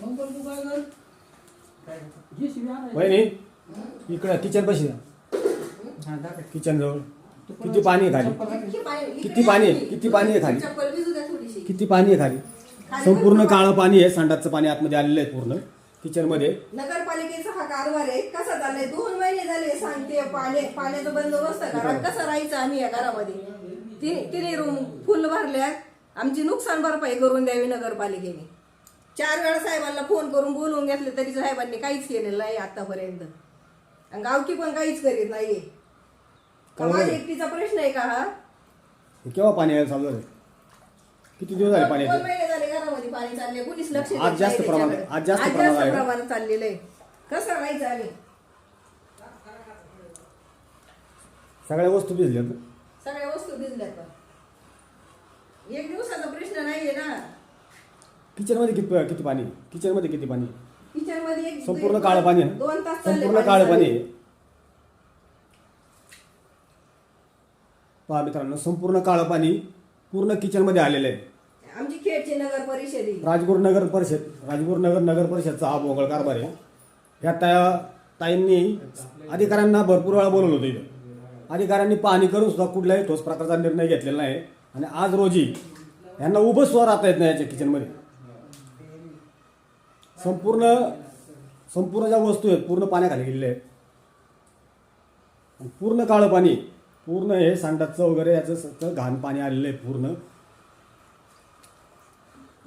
मग वहिनी इकडं किचन पशी किचन जवळ. किती पाणी आहे खाली? किती पाणी आहे? किती पाणी आहे खाली? किती पाणी आहे खाली? संपूर्ण काळं पाणी आहे सांडाचं पाणी आतमध्ये आलेलं आहे पूर्ण. किचनमध्ये. नगरपालिकेचा हा कारभार आहे. कसा चाललाय? दोन महिने झाले सांगते पाणी पाण्याचा बंदोबस्त करा. कसं राहायचं आम्ही या घरामध्ये? तिने तिने रूम फुल भरल्या आमची नुकसान भरपाई करून द्यावी नगरपालिकेने. चार वेळा साहेबांना फोन करून बोलवून घेतले तरी साहेबांनी काहीच केलेलं नाही आतापर्यंत. आणि गावकी पण काहीच करीत नाहीये. का माझ्या एकटीचा प्रश्न आहे का हा? हे केव्हा पाणी यायला चालू झालं किती दिवस झाले दोन पाण्याचे महिने झाले घरामध्ये पाणी चालले कुणीच लक्ष देत आज नाही जास्त प्रमाणात- त्याच्याकडे. आज जास्त प्रमाणात आहे? प्रमाणात चाललेलं आहे. कसं राहायचं आम्ही? सगळ्या वस्तू भिजल्या? सगळ्या वस्तू भिजल्यात पण. एक दिवसाचा प्रश्न नाहीये ना. किचनमध्ये किती किती पाणी? किचनमध्ये किती पाणी? किचनमध्ये एक संपूर्ण काळं पाणी आहे. ना? दोन तास संपूर्ण काळं पाणी. आहे पहा मित्रांनो संपूर्ण काळं पाणी पूर्ण किचनमध्ये आलेलं आहे. आमची खेडची नगर परिषद आहे. राजगुरू नगर परिषद राजगुरू नगर नगर परिषदचा हा भोंगळ कारभार आहे. ह्या त्या ताईंनी अधिकाऱ्यांना भरपूर वेळा बोलवलं होतं इथं. अधिकाऱ्यांनी पाहणी करून सुद्धा कुठल्याही ठोस प्रकारचा निर्णय घेतलेला नाही. आणि आज रोजी यांना उभं सुद्धा राहता येत नाही याच्या किचनमध्ये. संपूर्ण संपूर्ण ज्या वस्तू आहेत पूर्ण पाण्याखाली गेलेल्या आहेत. पूर्ण काळं पाणी पूर्ण हे सांडाचं वगैरे याचं सगळं घाण पाणी आलेलं आहे पूर्ण.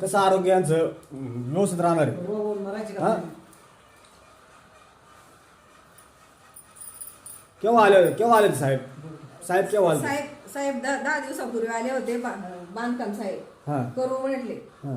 कसं आरोग्य यांचं अं, व्यवस्थित राहणार आहे. हा? केव्हा आले केव्हा आले साहेब? साहेब केव्हा आले? साहेब साहेब दहा दहा दिवसापूर्वी आले होते बा- बांधकाम साहेब. हा. करू म्हटले हा.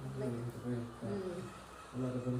no s si me